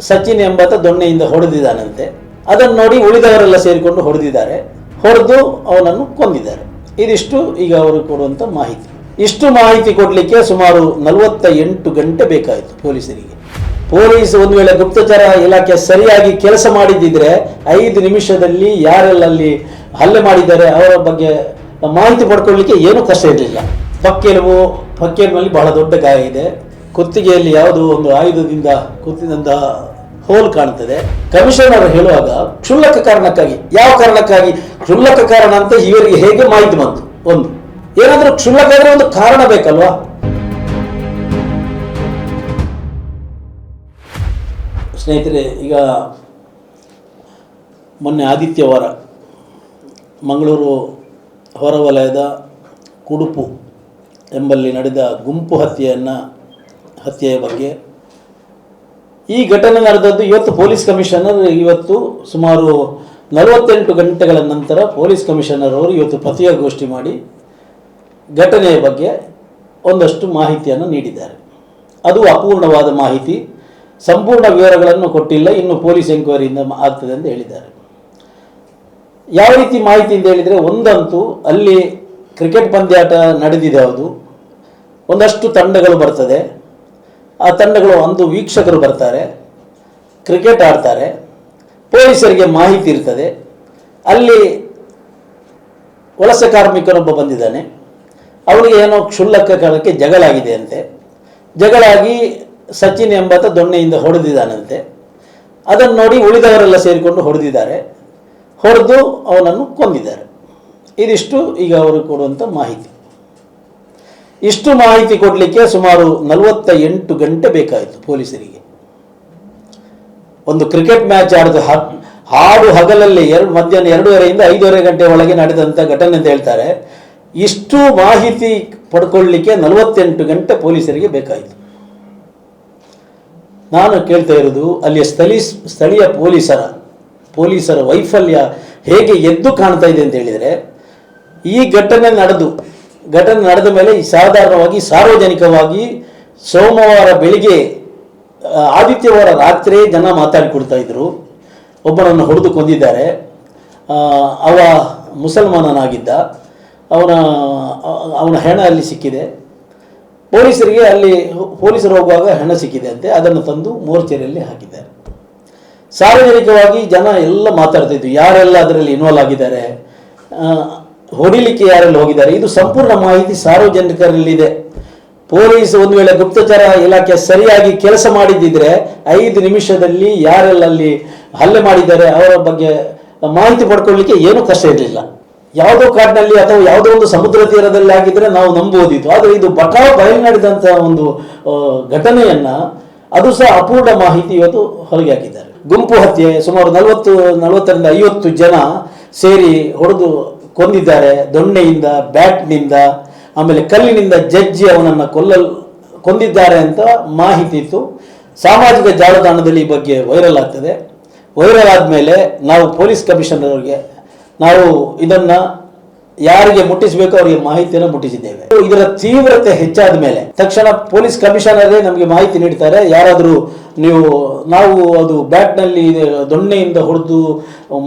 ಸಚಿನ್ ಎಂಬಾತ ದೊಣ್ಣೆಯಿಂದ ಹೊಡೆದಿದ್ದಾನಂತೆ. ಅದನ್ನು ನೋಡಿ ಉಳಿದವರೆಲ್ಲ ಸೇರಿಕೊಂಡು ಹೊಡೆದಿದ್ದಾರೆ. ಹೊಡೆದು ಅವನನ್ನು ಕೊಂದಿದ್ದಾರೆ. ಇದಿಷ್ಟು ಈಗ ಅವರು ಕೊಡುವಂಥ ಮಾಹಿತಿ. ಇಷ್ಟು ಮಾಹಿತಿ ಕೊಡಲಿಕ್ಕೆ ಸುಮಾರು ನಲವತ್ತ ಎಂಟು ಗಂಟೆ ಬೇಕಾಯಿತು ಪೊಲೀಸರಿಗೆ. ಪೊಲೀಸ್ ಒಂದು ವೇಳೆ ಗುಪ್ತಚರ ಇಲಾಖೆ ಸರಿಯಾಗಿ ಕೆಲಸ ಮಾಡಿದ್ದಿದ್ರೆ ಐದು ನಿಮಿಷದಲ್ಲಿ ಯಾರೆಲ್ಲಲ್ಲಿ ಹಲ್ಲೆ ಮಾಡಿದ್ದಾರೆ ಅವರ ಬಗ್ಗೆ ಮಾಹಿತಿ ಪಡ್ಕೊಳ್ಳಿಕ್ಕೆ ಏನೂ ಕಷ್ಟ ಇರಲಿಲ್ಲ. ಪಕ್ಕೆಲುವು ಪಕ್ಕೆಲುವಲ್ಲಿ ಬಹಳ ದೊಡ್ಡ ಗಾಯ ಇದೆ. ಕುತ್ತಿಗೆಯಲ್ಲಿ ಯಾವುದೋ ಒಂದು ಆಯುಧದಿಂದ ಕುತ್ತಿದಂತಹ ಹೋಲ್ ಕಾಣ್ತದೆ. ಕಮಿಷನರ್ ಹೇಳುವಾಗ, ಕ್ಷುಲ್ಲಕ ಕಾರಣಕ್ಕಾಗಿ. ಯಾವ ಕಾರಣಕ್ಕಾಗಿ? ಕ್ಷುಲ್ಲಕ ಕಾರಣ ಅಂತ ಇವರಿಗೆ ಹೇಗೆ ಮಾಹಿತಿ ಬಂತು? ಒಂದು. ಏನಾದರೂ ಕ್ಷುಲ್ಲಕ ಅಂದ್ರೆ ಒಂದು ಕಾರಣ ಬೇಕಲ್ವಾ? ಸ್ನೇಹಿತರೆ, ಈಗ ಮೊನ್ನೆ ಆದಿತ್ಯವಾರ ಮಂಗಳೂರು ಹೊರವಲಯದ ಕುಡುಪು ಎಂಬಲ್ಲಿ ನಡೆದ ಗುಂಪು ಹತ್ಯೆಯನ್ನು ಹತ್ಯೆಯ ಬಗ್ಗೆ. ಈ ಘಟನೆ ನಡೆದದ್ದು ಇವತ್ತು ಪೊಲೀಸ್ ಕಮಿಷನರ್ ಇವತ್ತು ಸುಮಾರು ನಲವತ್ತೆಂಟು ಗಂಟೆಗಳ ನಂತರ ಪೊಲೀಸ್ ಕಮಿಷನರ್ ಅವರು ಇವತ್ತು ಪತ್ರಿಕಾಗೋಷ್ಠಿ ಮಾಡಿ ಘಟನೆಯ ಬಗ್ಗೆ ಒಂದಷ್ಟು ಮಾಹಿತಿಯನ್ನು ನೀಡಿದ್ದಾರೆ. ಅದು ಅಪೂರ್ಣವಾದ ಮಾಹಿತಿ. ಸಂಪೂರ್ಣ ವಿವರಗಳನ್ನು ಕೊಟ್ಟಿಲ್ಲ. ಇನ್ನು ಪೊಲೀಸ್ ಎಂಕ್ವೈರಿಯಿಂದ ಆಗ್ತದೆ ಅಂತ ಹೇಳಿದ್ದಾರೆ. ಯಾವ ರೀತಿ ಮಾಹಿತಿ ಅಂತ ಹೇಳಿದರೆ ಒಂದಂತೂ ಅಲ್ಲಿ ಕ್ರಿಕೆಟ್ ಪಂದ್ಯಾಟ ನಡೆದಿದೆ ಅದು. ಒಂದಷ್ಟು ತಂಡಗಳು ಬರ್ತದೆ. ಆ ತಂಡಗಳು ಅಂದು ವೀಕ್ಷಕರು ಬರ್ತಾರೆ ಕ್ರಿಕೆಟ್ ಆಡ್ತಾರೆ, ಪೊಲೀಸರಿಗೆ ಮಾಹಿತಿ ಇರ್ತದೆ. ಅಲ್ಲಿ ವಲಸೆ ಕಾರ್ಮಿಕನೊಬ್ಬ ಬಂದಿದ್ದಾನೆ. ಅವನಿಗೆ ಏನೋ ಕ್ಷುಲ್ಲಕ ಕಾಲಕ್ಕೆ ಜಗಳಾಗಿದೆ ಅಂತೆ. ಜಗಳಾಗಿ ಸಚಿನ್ ಎಂಬಾತ ದೊಣ್ಣೆಯಿಂದ ಹೊಡೆದಿದ್ದಾನಂತೆ. ಅದನ್ನು ನೋಡಿ ಉಳಿದವರೆಲ್ಲ ಸೇರಿಕೊಂಡು ಹೊಡೆದಿದ್ದಾರೆ. ಹೊಡೆದು ಅವನನ್ನು ಕೊಂದಿದ್ದಾರೆ. ಇದಿಷ್ಟು ಈಗ ಅವರು ಕೊಡುವಂಥ ಮಾಹಿತಿ. ಇಷ್ಟು ಮಾಹಿತಿ ಕೊಡಲಿಕ್ಕೆ ಸುಮಾರು ನಲವತ್ತ ಎಂಟು ಗಂಟೆ ಬೇಕಾಯಿತು ಪೊಲೀಸರಿಗೆ. ಒಂದು ಕ್ರಿಕೆಟ್ ಮ್ಯಾಚ್ ಆಡಿದ ಹಾಡು ಹಗಲಲ್ಲಿ ಎರಡು, ಮಧ್ಯಾಹ್ನ ಎರಡೂವರೆಯಿಂದ ಐದೂವರೆ ಗಂಟೆ ಒಳಗೆ ನಡೆದಂಥ ಘಟನೆ ಅಂತ ಹೇಳ್ತಾರೆ. ಇಷ್ಟು ಮಾಹಿತಿ ಪಡ್ಕೊಳ್ಳಿಕ್ಕೆ ನಲವತ್ತೆಂಟು ಗಂಟೆ ಪೊಲೀಸರಿಗೆ ಬೇಕಾಯಿತು. ನಾನು ಕೇಳ್ತಾ ಇರೋದು ಅಲ್ಲಿಯ ಸ್ಥಳೀಯ ಸ್ಥಳೀಯ ಪೊಲೀಸರ ಪೊಲೀಸರ ವೈಫಲ್ಯ ಹೇಗೆ ಎದ್ದು ಕಾಣ್ತಾ ಇದೆ ಅಂತ ಹೇಳಿದರೆ, ಈ ಘಟನೆ ನಡೆದು ಘಟನೆ ನಡೆದ ಮೇಲೆ ಸಾಧಾರಣವಾಗಿ ಸಾರ್ವಜನಿಕವಾಗಿ ಸೋಮವಾರ ಬೆಳಿಗ್ಗೆ ಆದಿತ್ಯವಾರ ರಾತ್ರಿ ಜನ ಮಾತಾಡಿಕೊಡ್ತಾ ಇದ್ರು. ಒಬ್ಬನನ್ನು ಹೊಡೆದು ಕೊಂದಿದ್ದಾರೆ. ಅವ ಮುಸಲ್ಮಾನನಾಗಿದ್ದ. ಅವನ ಅವನ ಹೆಣ ಅಲ್ಲಿ ಸಿಕ್ಕಿದೆ. ಪೊಲೀಸರಿಗೆ ಅಲ್ಲಿ, ಪೊಲೀಸರು ಹೋಗುವಾಗ ಹೆಣ ಸಿಕ್ಕಿದೆ ಅಂತೆ. ಅದನ್ನು ತಂದು ಮೋರ್ಚರಿಯಲ್ಲಿ ಹಾಕಿದ್ದಾರೆ. ಸಾರ್ವಜನಿಕವಾಗಿ ಜನ ಎಲ್ಲ ಮಾತಾಡ್ತಾ ಯಾರೆಲ್ಲ ಅದರಲ್ಲಿ ಇನ್ವಾಲ್ವ್ ಆಗಿದ್ದಾರೆ? ಹೊಡಿಲಿಕ್ಕೆ ಯಾರೆಲ್ಲ ಹೋಗಿದ್ದಾರೆ? ಇದು ಸಂಪೂರ್ಣ ಮಾಹಿತಿ ಸಾರ್ವಜನಿಕರಲ್ಲಿದೆ. ಪೊಲೀಸ್ ಒಂದು ವೇಳೆ ಗುಪ್ತಚರ ಇಲಾಖೆ ಸರಿಯಾಗಿ ಕೆಲಸ ಮಾಡಿದ್ದಿದ್ರೆ ಐದು ನಿಮಿಷದಲ್ಲಿ ಯಾರೆಲ್ಲ ಅಲ್ಲಿ ಹಲ್ಲೆ ಮಾಡಿದ್ದಾರೆ ಅವರ ಬಗ್ಗೆ ಮಾಹಿತಿ ಪಡ್ಕೊಳ್ಳಿಕ್ಕೆ ಏನೂ ಕಷ್ಟ ಇರಲಿಲ್ಲ. ಯಾವುದೋ ಕಾಡಿನಲ್ಲಿ ಅಥವಾ ಯಾವುದೋ ಒಂದು ಸಮುದ್ರ ತೀರದಲ್ಲಿ ಆಗಿದ್ರೆ ನಾವು ನಂಬುವುದಿತ್ತು ಆದರೆ ಇದು ಬಟಾ ಬಯಲು ನಡೆದಂತಹ ಒಂದು ಘಟನೆಯನ್ನ ಅದು ಸಹ ಅಪೂರ್ಣ ಮಾಹಿತಿ ಇವತ್ತು ಹೊರಗೆ ಹಾಕಿದ್ದಾರೆ. ಗುಂಪು ಹತ್ಯೆ ಸುಮಾರು ನಲವತ್ತು, ನಲವತ್ತರಿಂದ ಐವತ್ತು ಜನ ಸೇರಿ ಹೊಡೆದು ಕೊಂದಿದ್ದಾರೆ, ದೊಣ್ಣೆಯಿಂದ, ಬ್ಯಾಟ್ನಿಂದ, ಆಮೇಲೆ ಕಲ್ಲಿನಿಂದ ಜಜ್ಜಿ ಅವನನ್ನು ಕೊಲ್ಲಲು, ಕೊಂದಿದ್ದಾರೆ ಅಂತ ಮಾಹಿತಿ ಇತ್ತು. ಸಾಮಾಜಿಕ ಜಾಲತಾಣದಲ್ಲಿ ಈ ಬಗ್ಗೆ ವೈರಲ್ ಆಗ್ತದೆ. ವೈರಲ್ ಆದಮೇಲೆ ನಾವು ಪೊಲೀಸ್ ಕಮಿಷನರ್ಗೆ ನಾವು ಇದನ್ನ ಯಾರಿಗೆ ಮುಟ್ಟಿಸಬೇಕು ಅವರಿಗೆ ಮಾಹಿತಿಯನ್ನು ಮುಟ್ಟಿಸಿದ್ದೇವೆ. ಇದರ ತೀವ್ರತೆ ಹೆಚ್ಚಾದ ಮೇಲೆ ತಕ್ಷಣ ಪೊಲೀಸ್ ಕಮಿಷನರೇ ನಮಗೆ ಮಾಹಿತಿ ನೀಡ್ತಾರೆ. ಯಾರಾದರೂ ನೀವು, ನಾವು ಅದು ಬ್ಯಾಟ್ನಲ್ಲಿ ದೊಣ್ಣೆಯಿಂದ ಹೊಡೆದು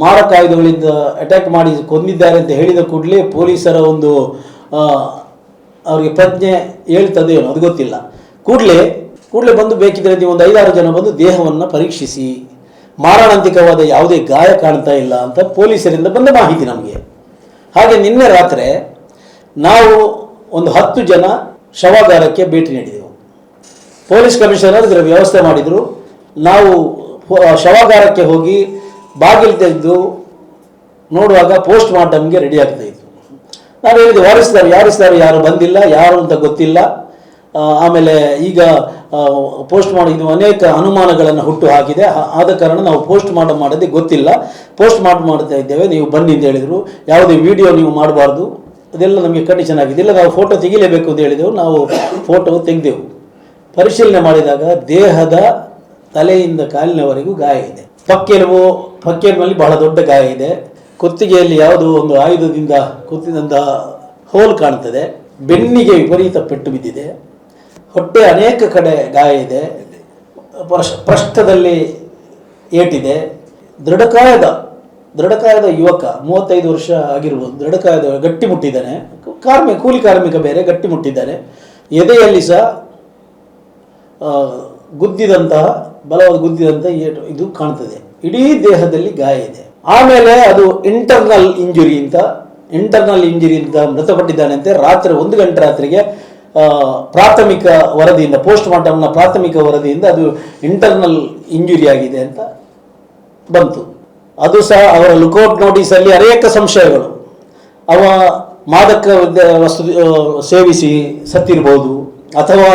ಮಾರಕ ಆಯುಧಗಳಿಂದ ಅಟ್ಯಾಕ್ ಮಾಡಿ ಕೊಂದಿದ್ದಾರೆ ಅಂತ ಹೇಳಿದ ಕೂಡಲೇ ಪೊಲೀಸರ ಒಂದು ಅವರಿಗೆ ಪ್ರಜ್ಞೆ ಹೇಳ್ತದೇನೋ ಅದು ಗೊತ್ತಿಲ್ಲ. ಕೂಡಲೇ ಕೂಡಲೇ ಬಂದು ಬೇಕಿದ್ರೆ ನೀವು ಒಂದು ಐದಾರು ಜನ ಬಂದು ದೇಹವನ್ನು ಪರೀಕ್ಷಿಸಿ ಮಾರಣಾಂತಿಕವಾದ ಯಾವುದೇ ಗಾಯ ಕಾಣ್ತಾ ಇಲ್ಲ ಅಂತ ಪೊಲೀಸರಿಂದ ಬಂದ ಮಾಹಿತಿ ನಮಗೆ. ಹಾಗೆ ನಿನ್ನೆ ರಾತ್ರಿ ನಾವು ಒಂದು ಹತ್ತು ಜನ ಶವಾಗಾರಕ್ಕೆ ಭೇಟಿ ನೀಡಿದೆವು. ಪೊಲೀಸ್ ಕಮಿಷನರ್ ಇದರ ವ್ಯವಸ್ಥೆ ಮಾಡಿದರು. ನಾವು ಶವಾಗಾರಕ್ಕೆ ಹೋಗಿ ಬಾಗಿಲು ತೆಗೆದು ನೋಡುವಾಗ ಪೋಸ್ಟ್ ಮಾರ್ಟಮ್ಗೆ ರೆಡಿ ಆಗ್ತಾ ಇತ್ತು ನಾನು ಹೇಳಿದೆ ವಾರಿಸ್ತಾರೆ ಯಾರಿಸ್ತಾರೆ ಯಾರು ಬಂದಿಲ್ಲ, ಯಾರು ಅಂತ ಗೊತ್ತಿಲ್ಲ. ಆಮೇಲೆ ಈಗ ಪೋಸ್ಟ್ ಮಾಡಿ, ಇದು ಅನೇಕ ಅನುಮಾನಗಳನ್ನು ಹುಟ್ಟು ಹಾಕಿದೆ. ಆದ ಕಾರಣ ನಾವು ಪೋಸ್ಟ್ ಮಾಡ, ಮಾಡೋದೇ ಗೊತ್ತಿಲ್ಲ. ಪೋಸ್ಟ್ ಮಾರ್ಟಮ್ ಮಾಡ್ತಾ ಇದ್ದೇವೆ. ನೀವು ಬನ್ನಿ ಅಂತ ಹೇಳಿದರು. ಯಾವುದೇ ವಿಡಿಯೋ ನೀವು ಮಾಡಬಾರ್ದು. ಅದೆಲ್ಲ ನಮಗೆ ಕಂಡೀಷನ್ ಆಗಿದೆ ಇಲ್ಲ, ನಾವು ಫೋಟೋ ತೆಗಿಲೇಬೇಕು ಅಂತ ಹೇಳಿದೆವು ನಾವು ಫೋಟೋ ತೆಗೆದೆವು. ಪರಿಶೀಲನೆ ಮಾಡಿದಾಗ ದೇಹದ ತಲೆಯಿಂದ ಕಾಲಿನವರೆಗೂ ಗಾಯ ಇದೆ. ಪಕ್ಕೆಲುಬು ಪಕ್ಕೆಲುಬಲ್ಲಿ ಬಹಳ ದೊಡ್ಡ ಗಾಯ ಇದೆ. ಕುತ್ತಿಗೆಯಲ್ಲಿ ಯಾವುದೋ ಒಂದು ಆಯುಧದಿಂದ ಕುತ್ತಿದಂತಹ ಹೋಲ್ ಕಾಣ್ತದೆ. ಬೆನ್ನಿಗೆ ವಿಪರೀತ ಪೆಟ್ಟು ಬಿದ್ದಿದೆ. ಹೊಟ್ಟೆ ಅನೇಕ ಕಡೆ ಗಾಯ ಇದೆ. ಪ್ರಶ್ ಪೃಷ್ಠದಲ್ಲಿ ಏಟಿದೆ. ದೃಢಕಾಯದ ದೃಢಕಾಯದ ಯುವಕ, ಮೂವತ್ತೈದು ವರ್ಷ ಆಗಿರ್ಬೋದು ದೃಢಕಾಯದ ಗಟ್ಟಿ ಮುಟ್ಟಿದ್ದಾನೆ. ಕಾರ್ಮಿಕ ಕೂಲಿ ಕಾರ್ಮಿಕ ಬೇರೆ, ಗಟ್ಟಿ ಮುಟ್ಟಿದ್ದಾನೆ. ಎದೆಯಲ್ಲಿ ಸಹ ಗುದ್ದಿದಂತಹ, ಬಲವಾದ ಗುದ್ದಿದಂತಹ ಏಟು ಇದು ಕಾಣ್ತದೆ. ಇಡೀ ದೇಹದಲ್ಲಿ ಗಾಯ ಇದೆ. ಆಮೇಲೆ ಅದು ಇಂಟರ್ನಲ್ ಇಂಜುರಿ ಅಂತ ಇಂಟರ್ನಲ್ ಇಂಜುರಿ ಅಂತ ಮೃತಪಟ್ಟಿದ್ದಾನೆ ಅಂತ. ರಾತ್ರಿ ಒಂದು ಗಂಟೆ ರಾತ್ರಿಗೆ ಪ್ರಾಥಮಿಕ ವರದಿಯಿಂದ ಪೋಸ್ಟ್ ಮಾರ್ಟಮ್ನ ಪ್ರಾಥಮಿಕ ವರದಿಯಿಂದ ಅದು ಇಂಟರ್ನಲ್ ಇಂಜುರಿ ಆಗಿದೆ ಅಂತ ಬಂತು. ಅದು ಸಹ ಅವರ ಲುಕೌಟ್ ನೋಟಿಸಲ್ಲಿ ಅನೇಕ ಸಂಶಯಗಳು. ಅವ ಮಾದಕ ವಸ್ತು ಸೇವಿಸಿ ಸತ್ತಿರ್ಬೋದು, ಅಥವಾ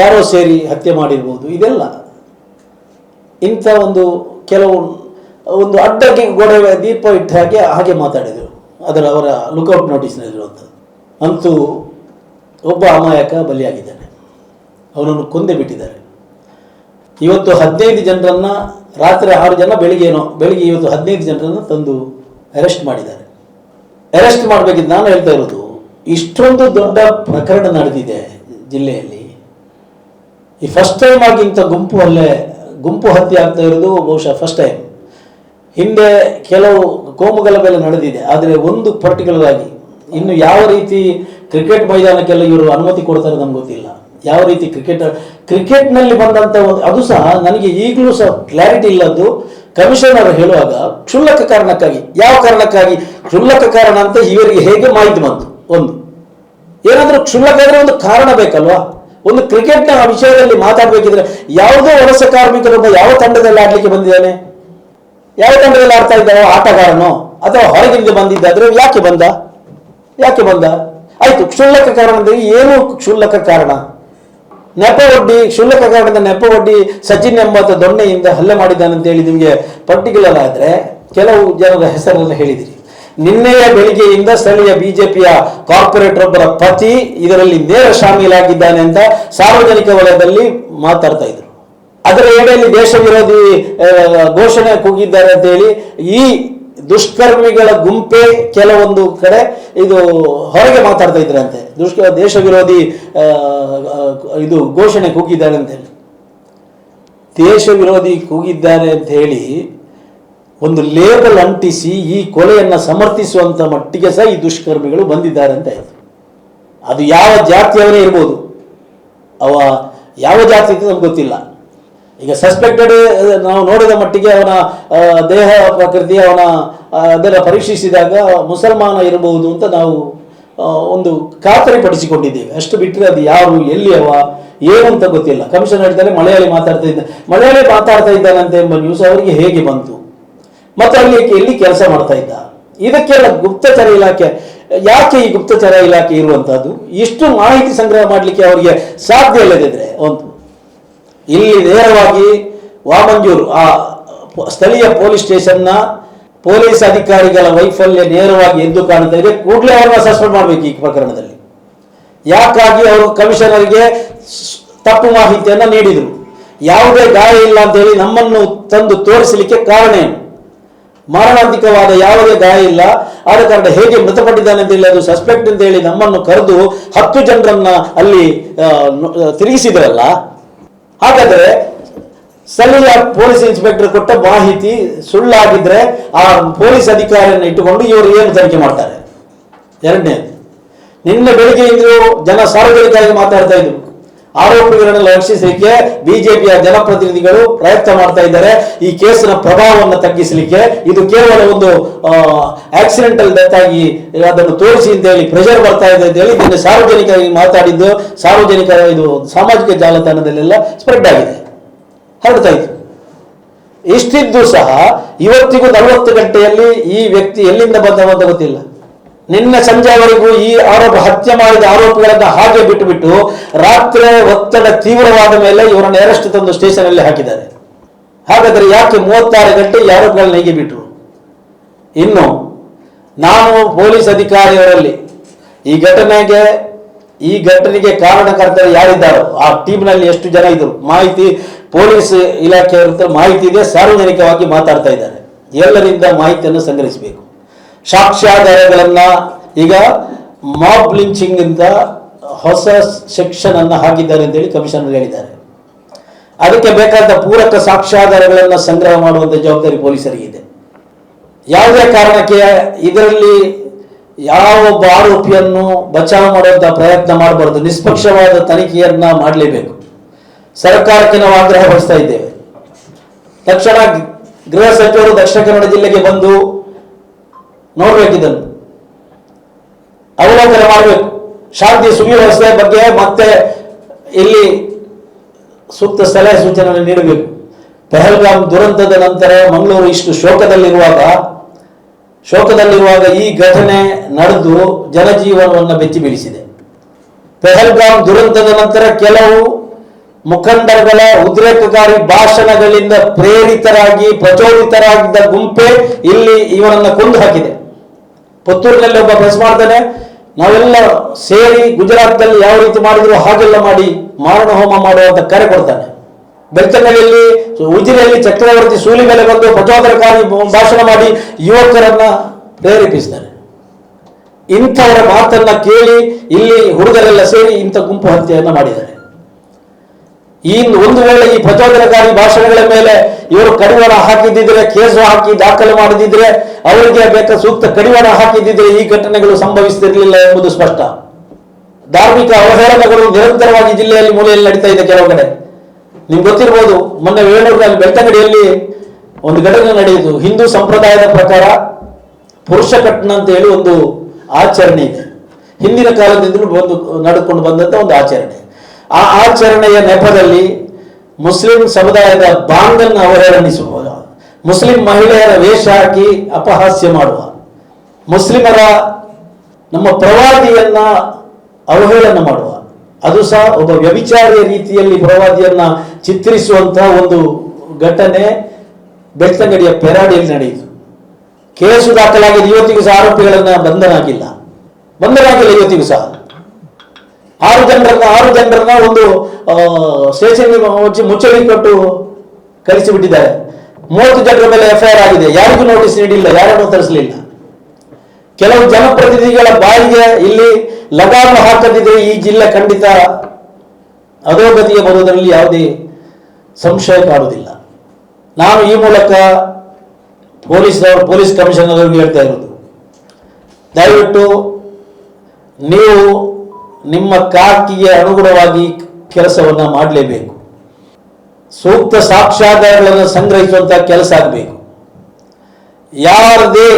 ಯಾರೋ ಸೇರಿ ಹತ್ಯೆ ಮಾಡಿರ್ಬೋದು, ಇದೆಲ್ಲ. ಇಂಥ ಒಂದು ಕೆಲವು, ಒಂದು ಅಡ್ಡಕ್ಕೆ ಗೋಡೆ ದೀಪ ಇಟ್ಟ ಹಾಗೆ ಹಾಗೆ ಮಾತಾಡಿದರು. ಅದರ ಅವರ ಲುಕೌಟ್ ನೋಟಿಸ್ನಲ್ಲಿರುವಂಥದ್ದು. ಅಂತೂ ಒಬ್ಬ ಅಮಾಯಕ ಬಲಿಯಾಗಿದ್ದಾನೆ. ಅವನನ್ನು ಕೊಂದೇ ಬಿಟ್ಟಿದ್ದಾರೆ. ಇವತ್ತು ಹದಿನೈದು ಜನರನ್ನು, ರಾತ್ರಿ ಆರು ಜನ ಬೆಳಿಗ್ಗೆನೋ, ಬೆಳಿಗ್ಗೆ ಇವತ್ತು ಹದಿನೈದು ಜನರನ್ನು ತಂದು ಅರೆಸ್ಟ್ ಮಾಡಿದ್ದಾರೆ. ಅರೆಸ್ಟ್ ಮಾಡಬೇಕಿದ್ದು ನಾನು ಹೇಳ್ತಾ ಇರೋದು, ಇಷ್ಟೊಂದು ದೊಡ್ಡ ಪ್ರಕರಣ ನಡೆದಿದೆ ಜಿಲ್ಲೆಯಲ್ಲಿ. ಈ ಫಸ್ಟ್ ಟೈಮ್ ಆಗಿ ಇಂಥ ಗುಂಪು ಅಲ್ಲೇ, ಗುಂಪು ಹತ್ಯೆ ಆಗ್ತಾ ಇರೋದು ಬಹುಶಃ ಫಸ್ಟ್ ಟೈಮ್ ಹಿಂದೆ ಕೆಲವು ಕೋಮುಗಲಭೆಲ್ಲ ನಡೆದಿದೆ, ಆದರೆ ಒಂದು ಪರ್ಟಿಕ್ಯುಲರ್ ಆಗಿ ಇನ್ನು ಯಾವ ರೀತಿ ಕ್ರಿಕೆಟ್ ಮೈದಾನಕ್ಕೆಲ್ಲ ಇವರು ಅನುಮತಿ ಕೊಡ್ತಾರೆ ನಮ್ಗೆ ಗೊತ್ತಿಲ್ಲ. ಯಾವ ರೀತಿ ಕ್ರಿಕೆಟ್, ಕ್ರಿಕೆಟ್ನಲ್ಲಿ ಬಂದಂಥ ಒಂದು, ಅದು ಸಹ ನನಗೆ ಈಗಲೂ ಸಹ ಕ್ಲಾರಿಟಿ ಇಲ್ಲದ್ದು ಕಮಿಷನರ್ ಹೇಳುವಾಗ ಕ್ಷುಲ್ಲಕ ಕಾರಣಕ್ಕಾಗಿ, ಯಾವ ಕಾರಣಕ್ಕಾಗಿ? ಕ್ಷುಲ್ಲಕ ಕಾರಣ ಅಂತ ಇವರಿಗೆ ಹೇಗೆ ಮಾಹಿತಿ ಬಂತು? ಒಂದು. ಏನಾದರೂ ಕ್ಷುಲ್ಲಕ ಅಂದರೆ ಒಂದು ಕಾರಣ ಬೇಕಲ್ವಾ? ಒಂದು ಕ್ರಿಕೆಟ್ನ ವಿಷಯದಲ್ಲಿ ಮಾತಾಡಬೇಕಿದ್ರೆ ಯಾವುದೋ ವಲಸೆ ಕಾರ್ಮಿಕರೊಬ್ಬ ಯಾವ ತಂಡದಲ್ಲಿ ಆಡಲಿಕ್ಕೆ ಬಂದಿದ್ದಾನೆ? ಯಾವ ತಂಡದಲ್ಲಿ ಆಡ್ತಾ ಇದ್ದಾರೋ ಆಟಗಾರನೋ? ಅಥವಾ ಹೊರಗಿಂದ ಬಂದಿದ್ದಾದ್ರೆ ಯಾಕೆ ಬಂದ? ಯಾಕೆ ಬಂದ? ಆಯ್ತು, ಕ್ಷುಲ್ಲಕ ಕಾರಣ ಅಂದ್ರೆ ಏನು ಕ್ಷುಲ್ಲಕ ಕಾರಣ? ನೆಪ ಒಡ್ಡಿ, ಕ್ಷುಲ್ಲಕ ಕಾರಣದ ನೆಪ ಒಡ್ಡಿ ಸಚಿನ್ ಎಂಬಾತ ದೊಣ್ಣೆಯಿಂದ ಹಲ್ಲೆ ಮಾಡಿದ್ದಾನೆ ಅಂತ ಹೇಳಿ ನಿಮಗೆ ಪರ್ಟಿಕ್ಯುಲರ್ ಆದ್ರೆ ಕೆಲವು ಜನರ ಹೆಸರನ್ನು ಹೇಳಿದಿರಿ. ನಿನ್ನೆಯ ಬೆಳಿಗ್ಗೆಯಿಂದ ಸ್ಥಳೀಯ ಬಿಜೆಪಿಯ ಕಾರ್ಪೊರೇಟರ್ ಒಬ್ಬರ ಪತಿ ಇದರಲ್ಲಿ ನೇರ ಶಾಮೀಲಾಗಿದ್ದಾನೆ ಅಂತ ಸಾರ್ವಜನಿಕ ವಲಯದಲ್ಲಿ ಮಾತಾಡ್ತಾ ಇದ್ರು. ಅದರ ಎಡೆಯಲ್ಲಿ ದೇಶ ವಿರೋಧಿ ಘೋಷಣೆ ಕೂಗಿದ್ದಾರೆ ಅಂತ ಹೇಳಿ ಈ ದುಷ್ಕರ್ಮಿಗಳ ಗುಂಪೇ ಕೆಲವೊಂದು ಕಡೆ ಇದು ಹೊರಗೆ ಮಾತಾಡ್ತಾ ಇದ್ರಂತೆ ದುಷ್ಕ, ದೇಶ ವಿರೋಧಿ ಇದು ಘೋಷಣೆ ಕೂಗಿದ್ದಾರೆ ಅಂತ ಹೇಳಿ. ದೇಶ ವಿರೋಧಿ ಕೂಗಿದ್ದಾರೆ ಅಂತ ಹೇಳಿ ಒಂದು ಲೇಬಲ್ ಅಂಟಿಸಿ ಈ ಕೊಲೆಯನ್ನು ಸಮರ್ಥಿಸುವಂತ ಮಟ್ಟಿಗೆ ಸಹ ಈ ದುಷ್ಕರ್ಮಿಗಳು ಬಂದಿದ್ದಾರೆ ಅಂತ ಹೇಳಿ. ಅದು ಯಾವ ಜಾತಿಯವರೇ ಇರ್ಬೋದು. ಅವ ಯಾವ ಜಾತಿ ಅಂತ ನಮ್ಗೆ ಗೊತ್ತಿಲ್ಲ. ಈಗ ಸಸ್ಪೆಕ್ಟೆಡ್ ನಾವು ನೋಡಿದ ಮಟ್ಟಿಗೆ ಅವನ ದೇಹ ಪ್ರಕೃತಿ, ಅವನ ಅದೆಲ್ಲ ಪರೀಕ್ಷಿಸಿದಾಗ ಮುಸಲ್ಮಾನ ಇರಬಹುದು ಅಂತ ನಾವು ಒಂದು ಖಾತರಿ ಪಡಿಸಿಕೊಂಡಿದ್ದೇವೆ ಅಷ್ಟು ಬಿಟ್ಟರೆ ಅದು ಯಾರು, ಎಲ್ಲಿ ಅವ, ಏನು ಅಂತ ಗೊತ್ತಿಲ್ಲ. ಕಮಿಷನ್ ಹೇಳ್ತಾರೆ, ಮಲಯಾಳಿ ಮಾತಾಡ್ತಾ ಇದ್ದ, ಮಲಯಾಳಿ ಮಾತಾಡ್ತಾ ಇದ್ದಾನಂತೆ ಎಂಬ ನ್ಯೂಸ್ ಅವರಿಗೆ ಹೇಗೆ ಬಂತು? ಮತ್ತು ಅಲ್ಲಿ ಎಲ್ಲಿ ಕೆಲಸ ಮಾಡ್ತಾ ಇದ್ದ? ಇದಕ್ಕೆಲ್ಲ ಗುಪ್ತಚರ ಇಲಾಖೆ, ಯಾಕೆ ಈ ಗುಪ್ತಚರ ಇಲಾಖೆ ಇರುವಂತಹದ್ದು? ಇಷ್ಟು ಮಾಹಿತಿ ಸಂಗ್ರಹ ಮಾಡಲಿಕ್ಕೆ ಅವರಿಗೆ ಸಾಧ್ಯ ಇಲ್ಲದಿದ್ರೆ, ಒಂದು ಇಲ್ಲಿ ನೇರವಾಗಿ ವಾಮಂಜೂರು, ಆ ಸ್ಥಳೀಯ ಪೊಲೀಸ್ ಸ್ಟೇಷನ್ನ ಪೊಲೀಸ್ ಅಧಿಕಾರಿಗಳ ವೈಫಲ್ಯ ನೇರವಾಗಿ ಎದ್ದು ಕಾಣ್ತಾ ಇದೆ. ಕೂಡಲೇ ಅವ್ರನ್ನ ಸಸ್ಪೆಂಡ್ ಮಾಡಬೇಕು ಈ ಪ್ರಕರಣದಲ್ಲಿ. ಯಾಕಾಗಿ ಅವರು ಕಮಿಷನರ್ಗೆ ತಪ್ಪು ಮಾಹಿತಿಯನ್ನ ನೀಡಿದರು? ಯಾವುದೇ ಗಾಯ ಇಲ್ಲ ಅಂತ ಹೇಳಿ ನಮ್ಮನ್ನು ತಂದು ತೋರಿಸಲಿಕ್ಕೆ ಕಾರಣ ಏನು? ಮಾರಣಾಂತಿಕವಾದ ಯಾವುದೇ ಗಾಯ ಇಲ್ಲ. ಆದ ಕಾರಣ ಹೇಗೆ ಮೃತಪಟ್ಟಿದ್ದಾನೆ ಅಂತ ಹೇಳಿ ಅದು ಸಸ್ಪೆಕ್ಟ್ ಅಂತ ಹೇಳಿ ನಮ್ಮನ್ನು ಕರೆದು ಹತ್ತು ಜನರನ್ನ ಅಲ್ಲಿ ತಿರುಗಿಸಿದ್ರಲ್ಲ ಹಾಗಾದ್ರೆ ಸ್ಥಳೀಯ ಪೊಲೀಸ್ ಇನ್ಸ್ಪೆಕ್ಟರ್ ಕೊಟ್ಟ ಮಾಹಿತಿ ಸುಳ್ಳಾಗಿದ್ರೆ ಆ ಪೊಲೀಸ್ ಅಧಿಕಾರಿಯನ್ನು ಇಟ್ಟುಕೊಂಡು ಇವರು ಏನು ತನಿಖೆ ಮಾಡ್ತಾರೆ? ಎರಡನೇ ನಿನ್ನೆ ಬೆಳಿಗ್ಗೆ ಇದ್ರು ಜನ ಸಾರ್ವಜನಿಕವಾಗಿ ಮಾತಾಡ್ತಾ ಇದ್ರು. ಆರೋಪಿಗಳನ್ನು ರಕ್ಷಿಸಲಿಕ್ಕೆ ಬಿಜೆಪಿಯ ಜನಪ್ರತಿನಿಧಿಗಳು ಪ್ರಯತ್ನ ಮಾಡ್ತಾ ಇದ್ದಾರೆ. ಈ ಕೇಸಿನ ಪ್ರಭಾವವನ್ನು ತಗ್ಗಿಸಲಿಕ್ಕೆ ಇದು ಕೇವಲ ಒಂದು ಆಕ್ಸಿಡೆಂಟಲ್ ಡೆತ್ ಆಗಿ ಅದನ್ನು ತೋರಿಸಿ ಅಂತ ಹೇಳಿ ಪ್ರೆಷರ್ ಬರ್ತಾ ಇದೆ ಅಂತ ಹೇಳಿ ಇದನ್ನು ಸಾರ್ವಜನಿಕವಾಗಿ ಮಾತಾಡಿದ್ದು. ಸಾರ್ವಜನಿಕ ಇದು ಸಾಮಾಜಿಕ ಜಾಲತಾಣದಲ್ಲೆಲ್ಲ ಸ್ಪ್ರೆಡ್ ಆಗಿದೆ. ಹರಡ್ತಾ ಇತ್ತು ಇಷ್ಟಿದ್ದು ಸಹ ಇವತ್ತಿಗೂ ನಲವತ್ತು ಗಂಟೆಯಲ್ಲಿ ಈ ವ್ಯಕ್ತಿ ಎಲ್ಲಿಂದ ಬಂದವ ಅಂತ ಗೊತ್ತಿಲ್ಲ. ನಿನ್ನೆ ಸಂಜೆವರೆಗೂ ಈ ಆರೋಪ ಹತ್ಯೆ ಮಾಡಿದ ಆರೋಪಿಗಳನ್ನ ಹಾಗೆ ಬಿಟ್ಟುಬಿಟ್ಟು ರಾತ್ರಿ ಒತ್ತಡ ತೀವ್ರವಾದ ಮೇಲೆ ಇವರನ್ನು ಅರೆಸ್ಟ್ ತಂದು ಸ್ಟೇಷನ್ ಅಲ್ಲಿ ಹಾಕಿದ್ದಾರೆ. ಹಾಗಾದ್ರೆ ಯಾಕೆ ಮೂವತ್ತಾರು ಗಂಟೆ ಈ ಆರೋಪಿಗಳನ್ನ ಹೇಗೆ ಬಿಟ್ಟರು ಇನ್ನು ನಾನು ಪೊಲೀಸ್ ಅಧಿಕಾರಿಯವರಲ್ಲಿ ಈ ಘಟನೆಗೆ ಈ ಘಟನೆಗೆ ಕಾರಣಕರ್ತರು ಯಾರಿದ್ದಾರೋ, ಆ ಟೀಮ್ನಲ್ಲಿ ಎಷ್ಟು ಜನ ಇದ್ರು? ಮಾಹಿತಿ ಪೊಲೀಸ್ ಇಲಾಖೆಯವರ ಮಾಹಿತಿ ಇದೆ, ಸಾರ್ವಜನಿಕವಾಗಿ ಮಾತಾಡ್ತಾ ಇದ್ದಾರೆ. ಎಲ್ಲರಿಂದ ಮಾಹಿತಿಯನ್ನು ಸಂಗ್ರಹಿಸಬೇಕು. ಸಾಕ್ಷ್ಯಾಧಾರಗಳನ್ನ ಈಗ ಮಾಬ್ ಲಿಂಚಿಂಗ್ ಅಂತ ಹೊಸ ಸೆಕ್ಷನ್ ಅನ್ನು ಹಾಕಿದ್ದಾರೆ ಅಂತೇಳಿ ಕಮಿಷನರ್ ಹೇಳಿದ್ದಾರೆ. ಅದಕ್ಕೆ ಬೇಕಾದ ಪೂರಕ ಸಾಕ್ಷ್ಯಾಧಾರಗಳನ್ನು ಸಂಗ್ರಹ ಮಾಡುವಂತ ಜವಾಬ್ದಾರಿ ಪೊಲೀಸರಿಗೆ ಇದೆ. ಯಾವುದೇ ಕಾರಣಕ್ಕೆ ಇದರಲ್ಲಿ ಯಾವ ಒಬ್ಬ ಆರೋಪಿಯನ್ನು ಬಚಾವ್ ಮಾಡುವಂಥ ಪ್ರಯತ್ನ ಮಾಡಬಾರದು, ನಿಷ್ಪಕ್ಷವಾದ ತನಿಖೆಯನ್ನ ಮಾಡಲೇಬೇಕು. ಸರ್ಕಾರಕ್ಕೆ ನಾವು ಆಗ್ರಹ ಪಡಿಸ್ತಾ ಇದ್ದೇವೆ. ತಕ್ಷಣ ಗೃಹ ಸಚಿವರು ದಕ್ಷಿಣ ಕನ್ನಡ ಜಿಲ್ಲೆಗೆ ಬಂದು ನೋಡ್ಬೇಕಿದನ್ನು. ಅವಲೋಕನ ಮಾಡಬೇಕು. ಶಾಂತಿ ಸುವ್ಯವಸ್ಥೆ ಬಗ್ಗೆ ಮತ್ತೆ ಇಲ್ಲಿ ಸೂಕ್ತ ಸಲಹೆ ಸೂಚನೆ ನೀಡಬೇಕು. ಪಹಲ್ಗಾಮ್ ದುರಂತದ ನಂತರ ಮಂಗಳೂರು ಇಷ್ಟು ಶೋಕದಲ್ಲಿರುವಾಗ ಶೋಕದಲ್ಲಿರುವಾಗ ಈ ಘಟನೆ ನಡೆದು ಜನಜೀವನವನ್ನು ಬೆಚ್ಚಿ ಬೀಳಿಸಿದೆ ಪೆಹಲ್ಗಾಮ್ ದುರಂತದ ನಂತರ ಕೆಲವು ಮುಖಂಡರುಗಳ ಉದ್ರೇಕಕಾರಿ ಭಾಷಣಗಳಿಂದ ಪ್ರೇರಿತರಾಗಿ ಪ್ರಚೋದಿತರಾಗಿದ್ದ ಗುಂಪೆ ಇಲ್ಲಿ ಇವನನ್ನ ಕೊಂದು ಹಾಕಿದೆ. ಪುತ್ತೂರಿನಲ್ಲಿ ಒಬ್ಬ ಬಸ್ ಮಾಡ್ತಾನೆ. ನಾವೆಲ್ಲ ಸೇರಿ ಗುಜರಾತ್ನಲ್ಲಿ ಯಾವ ರೀತಿ ಮಾಡಿದ್ರು ಹಾಗೆಲ್ಲ ಮಾಡಿ ಮಾರಣ ಹೋಮ ಮಾಡುವಂತ ಕರೆ ಕೊಡ್ತಾನೆ. ಬೆಳ್ತಂಗಡಿಯಲ್ಲಿ, ಉಜಿರೆಯಲ್ಲಿ ಚಕ್ರವರ್ತಿ ಸೂಲಿ ಮೇಲೆ ಬಂದು ಪ್ರಚೋದನಕಾರಿ ಭಾಷಣ ಮಾಡಿ ಯುವಕರನ್ನ ಪ್ರೇರೇಪಿಸ್ತಾನೆ ಇಂಥವರ ಮಾತನ್ನ ಕೇಳಿ ಇಲ್ಲಿ ಹುಡುಗರೆಲ್ಲ ಸೇರಿ ಇಂಥ ಗುಂಪು ಹತ್ಯೆಯನ್ನ ಮಾಡಿದ್ದಾರೆ. ಈ ಒಂದು ವೇಳೆ ಈ ಪ್ರಚೋದನಕಾರಿ ಭಾಷಣಗಳ ಮೇಲೆ ಇವರು ಕಡಿವಾಣ ಹಾಕಿದ್ದಿದ್ರೆ, ಕೇಸು ಹಾಕಿ ದಾಖಲೆ ಮಾಡದಿದ್ರೆ ಅವರಿಗೆ ಬೇಕಾದ ಸೂಕ್ತ ಕಡಿವಾಣ ಹಾಕಿದ್ದಿದ್ರೆ ಈ ಘಟನೆಗಳು ಸಂಭವಿಸುತ್ತಿರಲಿಲ್ಲ ಎಂಬುದು ಸ್ಪಷ್ಟ. ಧಾರ್ಮಿಕ ಅವಹೇಳನಗಳು ನಿರಂತರವಾಗಿ ಜಿಲ್ಲೆಯಲ್ಲಿ ಮೂಲೆಯಲ್ಲಿ ನಡೀತಾ ಇದೆ ಕೆಲವು ಕಡೆ ನಿಮ್ಗೆ ಗೊತ್ತಿರ್ಬೋದು, ಮೊನ್ನೆ ವೇಣೂರಿನಲ್ಲಿ ಬೆಳ್ತಂಗಡಿಯಲ್ಲಿ ಒಂದು ಘಟನೆ ನಡೆಯಿತು. ಹಿಂದೂ ಸಂಪ್ರದಾಯದ ಪ್ರಕಾರ ಪುರುಷ ಕಟ್ನ ಅಂತ ಹೇಳಿ ಒಂದು ಆಚರಣೆ ಇದೆ. ಹಿಂದಿನ ಕಾಲದಿಂದಲೂ ಬಂದು, ನಡೆದುಕೊಂಡು ಬಂದಂತ ಒಂದು ಆಚರಣೆ. ಆ ಆಚರಣೆಯ ನೆಪದಲ್ಲಿ ಮುಸ್ಲಿಂ ಸಮುದಾಯದ ಬಾಂಗನ್ನು ಅವಹೇಳನಿಸುವ ಮುಸ್ಲಿಂ ಮಹಿಳೆಯರ ವೇಷ ಹಾಕಿ ಅಪಹಾಸ್ಯ ಮಾಡುವ? ಮುಸ್ಲಿಮರ ನಮ್ಮ ಪ್ರವಾದಿಯನ್ನ ಅವಹೇಳನ ಮಾಡುವ? ಅದು ಸಹ ಒಬ್ಬ ವ್ಯಭಿಚಾರಿಯ ರೀತಿಯಲ್ಲಿ ಪ್ರವಾದಿಯನ್ನ ಚಿತ್ರಿಸುವಂತಹ ಒಂದು ಘಟನೆ ಬೆಳ್ತಂಗಡಿಯ ಪೆರಾಡಿಯಲ್ಲಿ ನಡೆಯಿತು. ಕೇಸು ದಾಖಲಾಗಿದೆ ಇವತ್ತಿಗೂ ಸಹ ಆರೋಪಿಗಳನ್ನ ಬಂಧನ ಆಗಿಲ್ಲ ಬಂಧನ ಆಗಿಲ್ಲ ಇವತ್ತಿಗೂ ಸಹ. ಆರು ಜನರನ್ನ ಆರು ಜನರನ್ನ ಒಂದು ಸ್ಟೇಷನ್ ಮುಚ್ಚಿ ಮುಚ್ಚಳಿ ಕೊಟ್ಟು ಕಳಿಸಿಬಿಟ್ಟಿದ್ದಾರೆ. ಮೂವತ್ತು ಜನರ ಮೇಲೆ ಎಫ್ಐಆರ್ ಆಗಿದೆ. ಯಾರಿಗೂ ನೋಟಿಸ್ ನೀಡಿಲ್ಲ, ಯಾರನ್ನು ತರಿಸಲಿಲ್ಲ. ಕೆಲವು ಜನಪ್ರತಿನಿಧಿಗಳ ಬಾಯಿಗೆ ಇಲ್ಲಿ ಲಗಾಮ ಹಾಕದಿದೆ ಈ ಜಿಲ್ಲೆ ಖಂಡಿತ. ಅಧೋಗತಿಗೆ ಬರುವುದರಲ್ಲಿ ಯಾವುದೇ ಸಂಶಯ ಕಾಡುವುದಿಲ್ಲ. ನಾನು ಈ ಮೂಲಕ ಪೊಲೀಸ್ ಪೊಲೀಸ್ ಕಮಿಷನರ್ ಹೇಳ್ತಾ ಇರೋದು. ದಯವಿಟ್ಟು ನೀವು ನಿಮ್ಮ ಕಾಕಿಗೆ ಅನುಗುಣವಾಗಿ ಕೆಲಸವನ್ನು ಮಾಡಲೇಬೇಕು. ಸೂಕ್ತ ಸಾಕ್ಷ್ಯಾಧಾರಗಳನ್ನು ಸಂಗ್ರಹಿಸುವಂತಹ ಕೆಲಸ ಆಗಬೇಕು. ಯಾರದೇ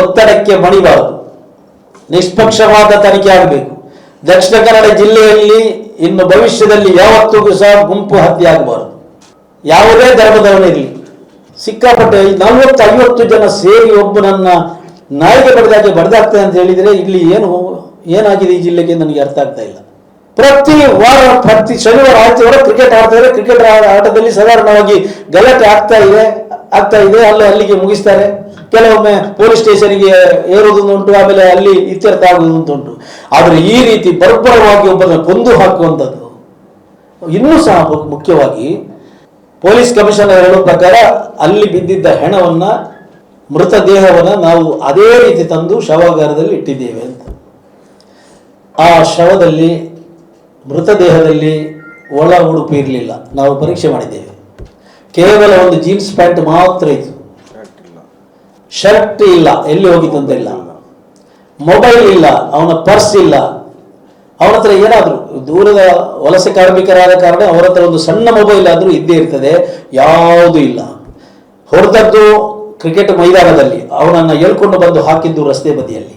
ಒತ್ತಡಕ್ಕೆ ಮಣಿಬಾರದು. ನಿಷ್ಪಕ್ಷವಾದ ತನಿಖೆ ಆಗಬೇಕು. ದಕ್ಷಿಣ ಕನ್ನಡ ಜಿಲ್ಲೆಯಲ್ಲಿ ಇನ್ನು ಭವಿಷ್ಯದಲ್ಲಿ ಯಾವತ್ತಿಗೂ ಸಹ ಗುಂಪು ಹತ್ಯೆ ಆಗಬಾರದು. ಯಾವುದೇ ಧರ್ಮದವನಿರಲಿ ಸಿಕ್ಕಾಪಟ್ಟೆ ನಲವತ್ತು ಐವತ್ತು ಜನ ಸೇರಿ ಒಬ್ಬನನ್ನ ನಾಯಿಗೆ ಬಡಿದಾಗೆ ಬಡಿದಾಗ್ತದೆ ಅಂತ ಹೇಳಿದ್ರೆ ಇಲ್ಲಿ ಏನು ಏನಾಗಿದೆ ಈ ಜಿಲ್ಲೆಗೆ ನನಗೆ ಅರ್ಥ ಆಗ್ತಾ ಇಲ್ಲ. ಪ್ರತಿ ವಾರ, ಪ್ರತಿ ಶನಿವಾರ ಆಯ್ತವಾರ ಕ್ರಿಕೆಟ್ ಆಡ್ತಾರೆ ಕ್ರಿಕೆಟ್ ಆಟದಲ್ಲಿ ಸಾಧಾರಣವಾಗಿ ಗಲಾಟೆ ಆಗ್ತಾ ಇದೆ ಆಗ್ತಾ ಇದೆ, ಅಲ್ಲಿ ಅಲ್ಲಿಗೆ ಮುಗಿಸ್ತಾರೆ. ಕೆಲವೊಮ್ಮೆ ಪೊಲೀಸ್ ಸ್ಟೇಷನ್ಗೆ ಏರುವುದುಂಟು ಆಮೇಲೆ ಅಲ್ಲಿ ಇತ್ಯರ್ಥ ಆಗುವುದುಂಟು. ಆದರೆ ಈ ರೀತಿ ಬರ್ಬರವಾಗಿ ಒಬ್ಬನ ಕೊಂದು ಹಾಕುವಂಥದ್ದು ಇನ್ನೂ ಸಹ ಮುಖ್ಯವಾಗಿ ಪೊಲೀಸ್ ಕಮಿಷನರ್ ಹೇಳೋ ಪ್ರಕಾರ ಅಲ್ಲಿ ಬಿದ್ದಿದ್ದ ಹೆಣವನ್ನ, ಮೃತದೇಹವನ್ನು ನಾವು ಅದೇ ರೀತಿ ತಂದು ಶವಾಗಾರದಲ್ಲಿ ಇಟ್ಟಿದ್ದೇವೆ ಅಂತ. ಆ ಶವದಲ್ಲಿ ಮೃತದೇಹದಲ್ಲಿ ಒಳ ಉಡುಪು ಇರಲಿಲ್ಲ. ನಾವು ಪರೀಕ್ಷೆ ಮಾಡಿದ್ದೇವೆ. ಕೇವಲ ಒಂದು ಜೀನ್ಸ್ ಪ್ಯಾಂಟ್ ಮಾತ್ರ ಇತ್ತು. ಶರ್ಟ್ ಇಲ್ಲ, ಎಲ್ಲಿ ಹೋಗಿತ್ತು ಅಂತ ಇಲ್ಲ ಮೊಬೈಲ್ ಇಲ್ಲ, ಅವನ ಪರ್ಸ್ ಇಲ್ಲ. ಅವನ ಹತ್ರ ಏನಾದರೂ, ದೂರದ ವಲಸೆ ಕಾರ್ಮಿಕರಾದ ಕಾರಣ ಅವರ ಹತ್ರ ಒಂದು ಸಣ್ಣ ಮೊಬೈಲ್ ಆದರೂ ಇದ್ದೇ ಇರ್ತದೆ, ಯಾವುದೂ ಇಲ್ಲ. ಹೊಡೆದದ್ದು ಕ್ರಿಕೆಟ್ ಮೈದಾನದಲ್ಲಿ. ಅವನನ್ನು ಹೇಳ್ಕೊಂಡು ಬಂದು ಹಾಕಿದ್ದು ರಸ್ತೆ ಬದಿಯಲ್ಲಿ.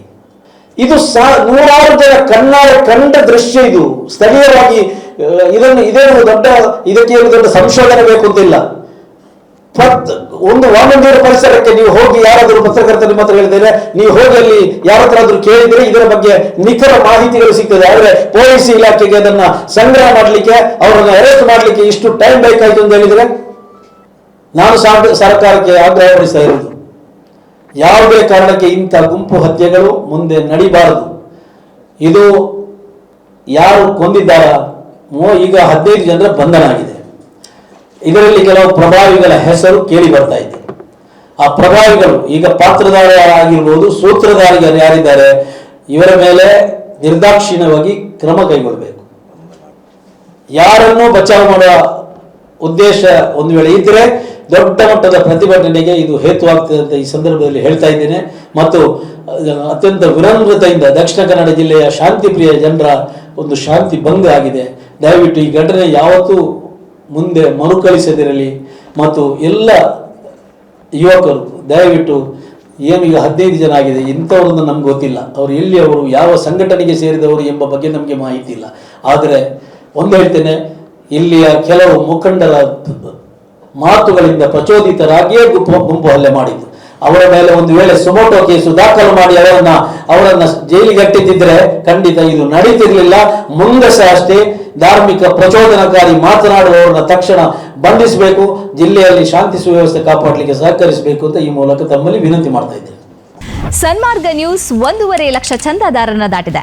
ಇದು ನೂರಾರು ಜನ ಕಣ್ಣಾರೆ ಕಂಡ ದೃಶ್ಯ ಇದು. ಸ್ಥಳೀಯವಾಗಿ ಇದನ್ನು, ಇದೇನು ದೊಡ್ಡ, ಇದಕ್ಕೆ ಏನು ದೊಡ್ಡ ಸಂಶೋಧನೆ ಬೇಕು ಅಂತಿಲ್ಲ. ಒಂದು ವಾಮಂದಿರ ಪರಿಸರಕ್ಕೆ ನೀವು ಹೋಗಿ ಯಾರಾದರೂ ಪತ್ರಕರ್ತ ನಿಮ್ಮ ಹತ್ರ ಹೇಳಿದರೆ, ನೀವು ಹೋಗಿ ಅಲ್ಲಿ ಯಾರ ಹತ್ರ ಆದ್ರೂ ಕೇಳಿದರೆ ಇದರ ಬಗ್ಗೆ ನಿಖರ ಮಾಹಿತಿಗಳು ಸಿಗ್ತದೆ. ಆದರೆ ಪೊಲೀಸ್ ಇಲಾಖೆಗೆ ಅದನ್ನ ಸಂಗ್ರಹ ಮಾಡಲಿಕ್ಕೆ, ಅವರನ್ನು ಅರೆಸ್ಟ್ ಮಾಡಲಿಕ್ಕೆ ಇಷ್ಟು ಟೈಮ್ ಬೇಕಾಯ್ತು ಅಂತ ಹೇಳಿದ್ರೆ, ನಾನು ಸರ್ಕಾರಕ್ಕೆ ಆಗ್ರಹಪಡಿಸ್ತಾ ಇರೋದು. ಯಾವುದೇ ಕಾರಣಕ್ಕೆ ಇಂಥ ಗುಂಪು ಹತ್ಯೆಗಳು ಮುಂದೆ ನಡಿಬಾರದು. ಇದು ಯಾರು ಕೊಂದಿದ್ದಾರ? ಈಗ ಹದಿನೈದು ಜನರ ಬಂಧನ ಆಗಿದೆ. ಇದರಲ್ಲಿ ಕೆಲವು ಪ್ರಭಾವಿಗಳ ಹೆಸರು ಕೇಳಿ ಬರ್ತಾ ಇದೆ. ಆ ಪ್ರಭಾವಿಗಳು, ಈಗ ಪಾತ್ರಧಾರ ಆಗಿರ್ಬೋದು ಸೂತ್ರಧಾರಿಗಳು ಯಾರಿದ್ದಾರೆ? ಇವರ ಮೇಲೆ ನಿರ್ದಾಕ್ಷಿಣ್ಯವಾಗಿ ಕ್ರಮ ಕೈಗೊಳ್ಳಬೇಕು. ಯಾರನ್ನೂ ಬಚಾವ್ ಮಾಡುವ ಉದ್ದೇಶ ಒಂದು ವೇಳೆ ಇದ್ದರೆ ದೊಡ್ಡ ಮಟ್ಟದ ಪ್ರತಿಭಟನೆಗೆ ಇದು ಹೇತುವಾಗ್ತದೆ ಅಂತ ಈ ಸಂದರ್ಭದಲ್ಲಿ ಹೇಳ್ತಾ ಇದ್ದೇನೆ. ಮತ್ತು ಅತ್ಯಂತ ವಿನಮ್ರತೆಯಿಂದ ದಕ್ಷಿಣ ಕನ್ನಡ ಜಿಲ್ಲೆಯ ಶಾಂತಿ ಪ್ರಿಯ ಜನರ ಒಂದು ಶಾಂತಿ ಭಂಗ ಆಗಿದೆ. ದಯವಿಟ್ಟು ಈ ಘಟನೆ ಯಾವತ್ತೂ ಮುಂದೆ ಮರುಕಳಿಸದಿರಲಿ. ಮತ್ತು ಎಲ್ಲ ಯುವಕರು, ದಯವಿಟ್ಟು ಏನು ಈಗ ಹದಿನೈದು ಜನ ಆಗಿದೆ, ಇಂಥವ್ರನ್ನ ನಮ್ಗೆ ಗೊತ್ತಿಲ್ಲ. ಅವರು ಎಲ್ಲಿ ಅವರು, ಯಾವ ಸಂಘಟನೆಗೆ ಸೇರಿದವರು ಎಂಬ ಬಗ್ಗೆ ನಮಗೆ ಮಾಹಿತಿ ಇಲ್ಲ. ಆದರೆ, ಒಂದು ಹೇಳ್ತೇನೆ ಇಲ್ಲಿಯ ಕೆಲವು ಮುಖಂಡರ ಮಾತುಗಳಿಂದ ಪ್ರಚೋದಿತರಾಗಿಯೇ ಗುಂಪು ಗುಂಪು ಹಲ್ಲೆ ಮಾಡಿದ್ರು. ಅವರ ಮೇಲೆ ಒಂದು ವೇಳೆ ಸುಮೋಟೋ ಕೇಸು ದಾಖಲು ಮಾಡಿ ಅವರನ್ನ ಅವರನ್ನ ಜೈಲಿಗೆ ಖಂಡಿತ ಇದು ನಡೀತಿರ್ಲಿಲ್ಲ. ಮುಂದೆ ಅಷ್ಟೇ ಧಾರ್ಮಿಕ ಪ್ರಚೋದನಕಾರಿ ಮಾತನಾಡುವವರನ್ನ ತಕ್ಷಣ ಬಂಧಿಸಬೇಕು, ಜಿಲ್ಲೆಯಲ್ಲಿ ಶಾಂತಿ ಸುವ್ಯವಸ್ಥೆ ಕಾಪಾಡಲಿಕ್ಕೆ ಸಹಕರಿಸಬೇಕು ಅಂತ ಈ ಮೂಲಕ ತಮ್ಮಲ್ಲಿ ವಿನಂತಿ ಮಾಡ್ತಾ ಇದ್ದೇನೆ. ಸನ್ಮಾರ್ಗ ನ್ಯೂಸ್ ಒಂದೂವರೆ ಲಕ್ಷ ಚಂದಾದಾರರನ್ನ ದಾಟಿದೆ.